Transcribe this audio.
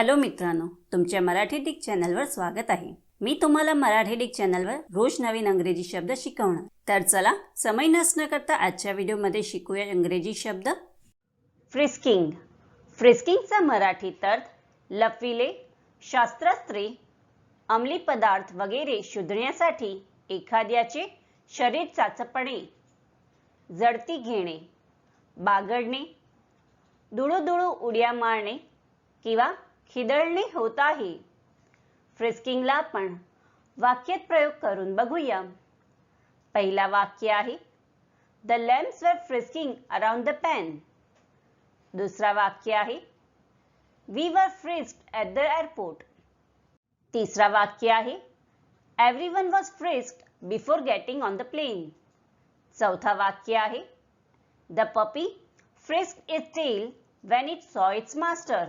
Hello मित्रांनो तुमच्या Marathi Dick चॅनलवर स्वागत आहे. मी तुम्हाला मराठी डिक चॅनलवर रोज नवीन अंग्रेजी शब्द शिकवणार. तर चला समय नसणं करता आजच्या व्हिडिओमध्ये शिकूया इंग्रजी शब्द. फ्रिस्किंग. फ्रिस्किंगचा मराठी अर्थ लपविले शास्त्रास्त्रे अंमली पदार्थ वगैरे शोधण्यासाठी एखाद्याचे शरीर चाचपणे जडती घेणे बागडणे दुळूदुळू उड्या मारणे किंवा खिदळणे होत आहे फ्रिस्किंगला पण वाक्यात प्रयोग करून बघूया. पहिला वाक्य आहे the lambs were frisking around the pen दुसरा वाक्य आहे we were frisk at the airport तिसरा वाक्य आहे every one was frisked before getting on the plane चौथा वाक्य आहे the puppy frisk is tail when it saw its master